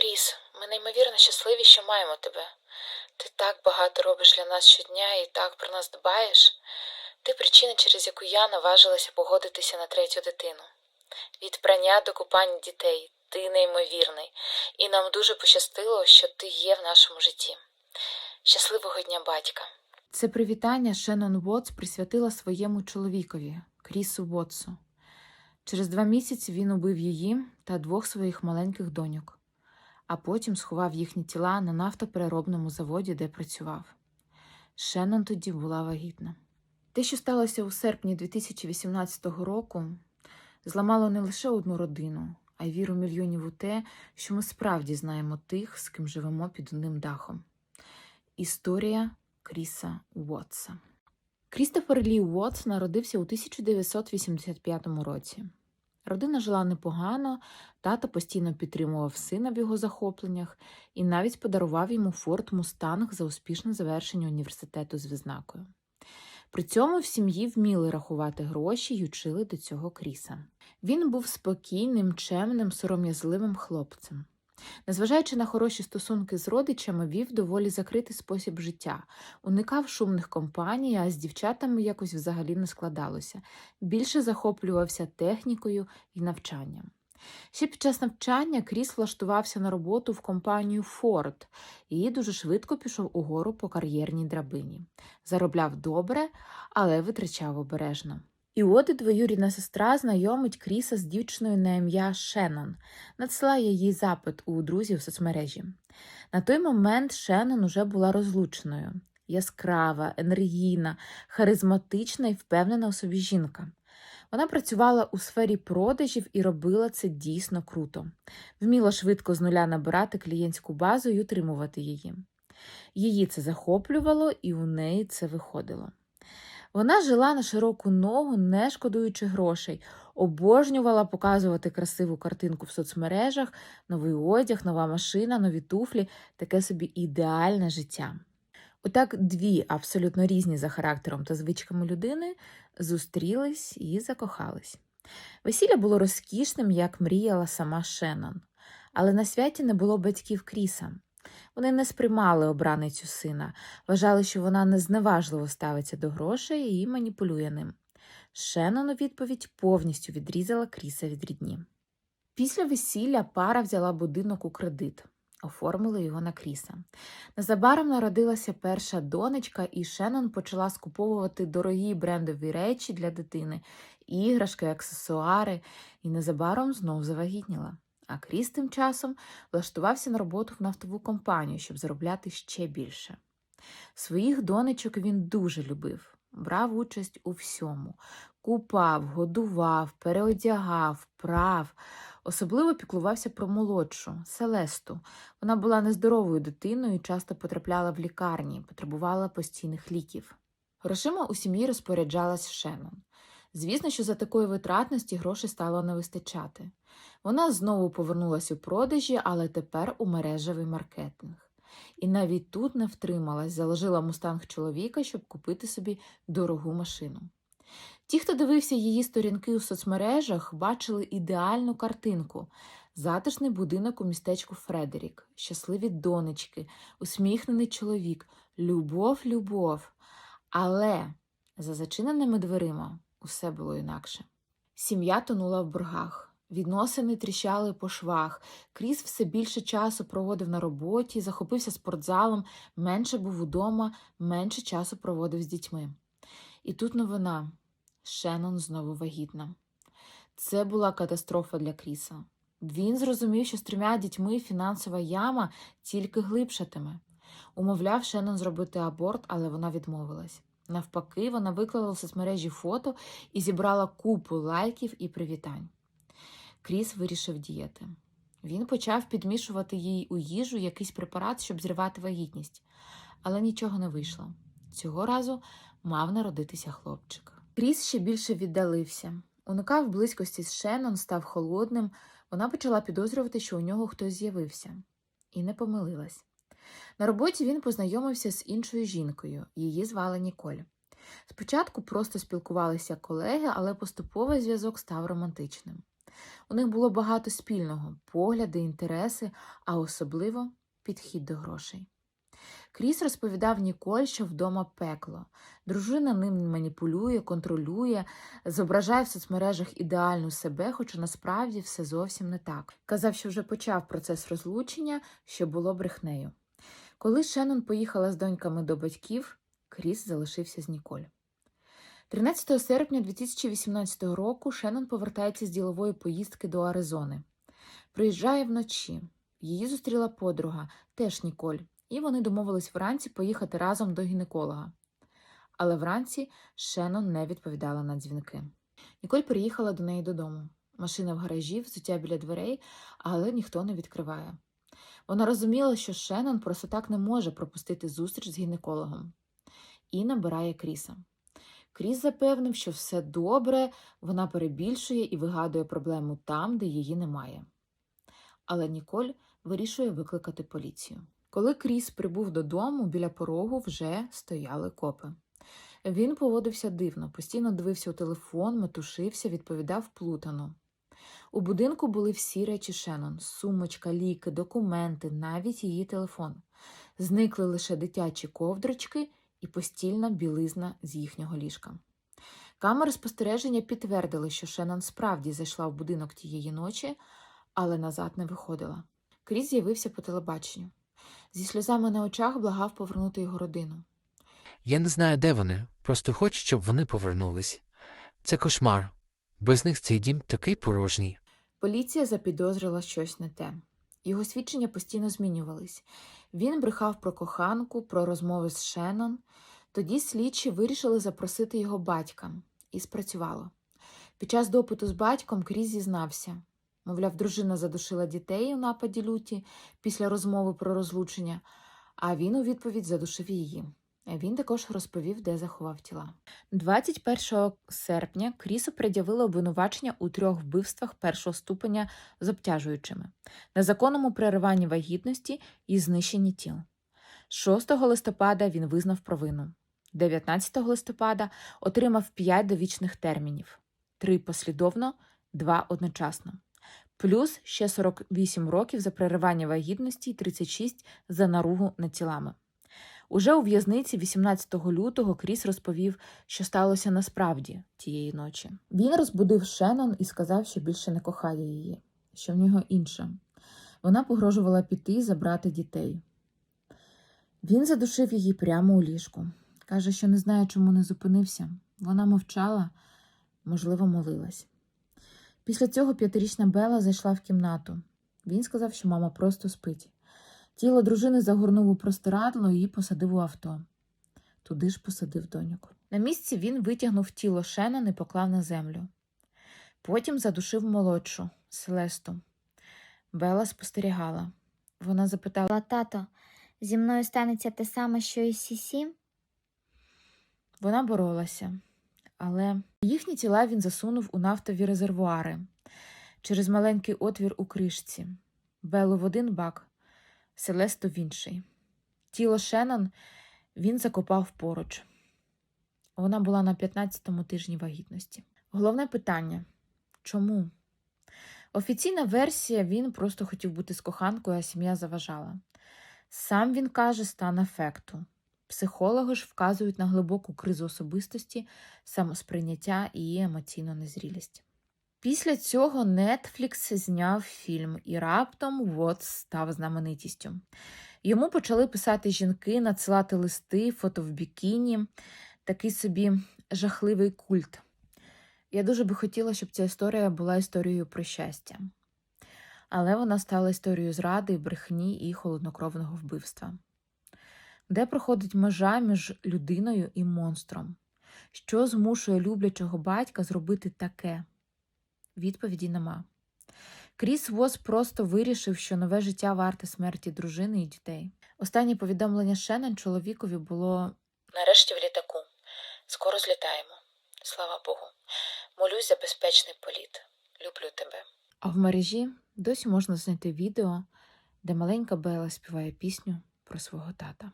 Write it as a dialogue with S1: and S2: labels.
S1: Кріс, ми неймовірно щасливі, що маємо тебе. Ти так багато робиш для нас щодня і так про нас дбаєш. Ти причина, через яку я наважилася погодитися на третю дитину. Від прання до купання дітей ти неймовірний, і нам дуже пощастило, що ти є в нашому житті. Щасливого дня, батька!
S2: Це привітання Шеннон Уотс присвятила своєму чоловікові Крісу Уотсу. Через два місяці він убив її та двох своїх маленьких доньок, а потім сховав їхні тіла на нафтопереробному заводі, де працював. Шеннон тоді була вагітна. Те, що сталося у серпні 2018 року, зламало не лише одну родину, а й віру мільйонів у те, що ми справді знаємо тих, з ким живемо під одним дахом. Історія Кріса Уотса. Крістофер Лі Уотс народився у 1985 році. Родина жила непогано, тато постійно підтримував сина в його захопленнях і навіть подарував йому форт Мустанг за успішне завершення університету з відзнакою. При цьому в сім'ї вміли рахувати гроші й учили до цього Кріса. Він був спокійним, чемним, сором'язливим хлопцем. Незважаючи на хороші стосунки з родичами, вів доволі закритий спосіб життя, уникав шумних компаній, а з дівчатами якось взагалі не складалося. Більше захоплювався технікою і навчанням. Ще під час навчання Кріс влаштувався на роботу в компанію Ford і дуже швидко пішов угору по кар'єрній драбині. Заробляв добре, але витрачав обережно. І от і двоюрідна сестра знайомить Кріса з дівчиною на ім'я Шеннон, надсилає їй запит у друзів в соцмережі. На той момент Шеннон уже була розлученою, яскрава, енергійна, харизматична і впевнена у собі жінка. Вона працювала у сфері продажів і робила це дійсно круто. Вміла швидко з нуля набирати клієнтську базу і утримувати її. Її це захоплювало, і у неї це виходило. Вона жила на широку ногу, не шкодуючи грошей, обожнювала показувати красиву картинку в соцмережах, новий одяг, нова машина, нові туфлі таке собі ідеальне життя. Отак дві абсолютно різні за характером та звичками людини зустрілись і закохались. Весілля було розкішним, як мріяла сама Шеннон. Але на святі не було батьків Кріса. Вони не сприймали обраницю сина, вважали, що вона незневажливо ставиться до грошей і маніпулює ним. Шеннон у відповідь повністю відрізала Кріса від рідні. Після весілля пара взяла будинок у кредит, оформили його на Кріса. Незабаром народилася перша донечка, і Шеннон почала скуповувати дорогі брендові речі для дитини, іграшки, аксесуари, і незабаром знов завагітніла. А Кріс тим часом влаштувався на роботу в нафтову компанію, щоб заробляти ще більше. Своїх донечок він дуже любив, брав участь у всьому, купав, годував, переодягав, прав. Особливо піклувався про молодшу Селесту. Вона була нездоровою дитиною і часто потрапляла в лікарні, потребувала постійних ліків. Грошима у сім'ї розпоряджалась Шеннон. Звісно, що за такої витратності грошей стало не вистачати. Вона знову повернулася у продажі, але тепер у мережевий маркетинг. І навіть тут не втрималась, заложила мустанг чоловіка, щоб купити собі дорогу машину. Ті, хто дивився її сторінки у соцмережах, бачили ідеальну картинку. Затишний будинок у містечку Фредерік, щасливі донечки, усміхнений чоловік, любов, любов. Але за зачиненими дверима усе було інакше. Сім'я тонула в боргах. Відносини тріщали по швах. Кріс все більше часу проводив на роботі, захопився спортзалом, менше був удома, менше часу проводив з дітьми. І тут новина Шеннон знову вагітна. Це була катастрофа для Кріса. Він зрозумів, що з трьома дітьми фінансова яма тільки глибшатиме. Умовляв Шеннон зробити аборт, але вона відмовилась. Навпаки, вона виклала у соцмережі фото і зібрала купу лайків і привітань. Кріс вирішив діяти. Він почав підмішувати їй у їжу якийсь препарат, щоб зривати вагітність, але нічого не вийшло. Цього разу мав народитися хлопчик. Кріс ще більше віддалився. Уникав близькості з Шеннон, став холодним. Вона почала підозрювати, що у нього хтось з'явився, і не помилилась. На роботі він познайомився з іншою жінкою, її звали Ніколь. Спочатку просто спілкувалися колеги, але поступово зв'язок став романтичним. У них було багато спільного погляди, інтереси, а особливо підхід до грошей. Кріс розповідав Ніколь, що вдома пекло. Дружина ним маніпулює, контролює, зображає в соцмережах ідеальну себе, хоча насправді все зовсім не так. Казав, що вже почав процес розлучення, що було брехнею. Коли Шеннон поїхала з доньками до батьків, Кріс залишився з Ніколь. 13 серпня 2018 року Шеннон повертається з ділової поїздки до Аризони. Приїжджає вночі. Її зустріла подруга, теж Ніколь, і вони домовились вранці поїхати разом до гінеколога. Але вранці Шеннон не відповідала на дзвінки. Ніколь приїхала до неї додому. Машина в гаражі, взуття біля дверей, але ніхто не відкриває. Вона розуміла, що Шеннон просто так не може пропустити зустріч з гінекологом. І набирає Кріса. Кріс запевнив, що все добре, вона перебільшує і вигадує проблему там, де її немає. Але Ніколь вирішує викликати поліцію. Коли Кріс прибув додому, біля порогу вже стояли копи. Він поводився дивно, постійно дивився у телефон, метушився, відповідав плутано. У будинку були всі речі Шеннон – сумочка, ліки, документи, навіть її телефон. Зникли лише дитячі ковдрочки і постільна білизна з їхнього ліжка. Камери спостереження підтвердили, що Шеннон справді зайшла в будинок тієї ночі, але назад не виходила. Кріс з'явився по телебаченню. Зі сльозами на очах благав повернути його родину.
S3: Я не знаю, де вони, просто хочу, щоб вони повернулись. Це кошмар. Без них цей дім такий порожній.
S2: Поліція запідозрила щось не те. Його свідчення постійно змінювались. Він брехав про коханку, про розмови з Шеннон. Тоді слідчі вирішили запросити його батька, і спрацювало. Під час допиту з батьком Кріс зізнався. Мовляв, дружина задушила дітей у нападі люті після розмови про розлучення, а він у відповідь задушив її. Він також розповів, де заховав тіла. 21 серпня Крісу пред'явили обвинувачення у трьох вбивствах першого ступеня з обтяжуючими, незаконному перериванні вагітності і знищенні тіл. 6 листопада він визнав провину. 19 листопада отримав 5 довічних термінів: 3 послідовно, 2 одночасно. Плюс ще 48 років за переривання вагітності і 36 за наругу над тілами. Уже у в'язниці 18 лютого Кріс розповів, що сталося насправді тієї ночі. Він розбудив Шеннон і сказав, що більше не кохає її, що в нього інше. Вона погрожувала піти забрати дітей. Він задушив її прямо у ліжку. Каже, що не знає, чому не зупинився. Вона мовчала, можливо, молилась. Після цього п'ятирічна Бела зайшла в кімнату. Він сказав, що мама просто спить. Тіло дружини загорнув у простирадло і посадив у авто. Туди ж посадив доньок. На місці він витягнув тіло Шеннон і поклав на землю. Потім задушив молодшу Селесту. Бела спостерігала. Вона запитала,
S4: тато, зі мною станеться те саме, що і Сісі?
S2: вона боролася, але їхні тіла він засунув у нафтові резервуари через маленький отвір у кришці. Белу в один бак, Селесту в інший. Тіло Шеннон він закопав поруч. Вона була на 15-му тижні вагітності. Головне питання чому? Офіційна версія він просто хотів бути з коханкою, а сім'я заважала. Сам він каже стан ефекту. Психологи ж вказують на глибоку кризу особистості, самосприйняття і емоційну незрілість. Після цього Netflix зняв фільм і раптом Вот став знаменитістю. Йому почали писати жінки, надсилати листи, фото в бікіні, такий собі жахливий культ. Я дуже би хотіла, щоб ця історія була історією про щастя. Але вона стала історією зради, брехні і холоднокровного вбивства. Де проходить межа між людиною і монстром? Що змушує люблячого батька зробити таке? Відповіді нема. Кріс Вос просто вирішив, що нове життя варте смерті дружини і дітей. Останнє повідомлення Шеннон чоловікові було
S1: Нарешті в літаку. Скоро злітаємо. Слава Богу. Молюсь за безпечний політ. Люблю тебе.
S2: А в мережі досі можна знайти відео, де маленька Бела співає пісню про свого тата.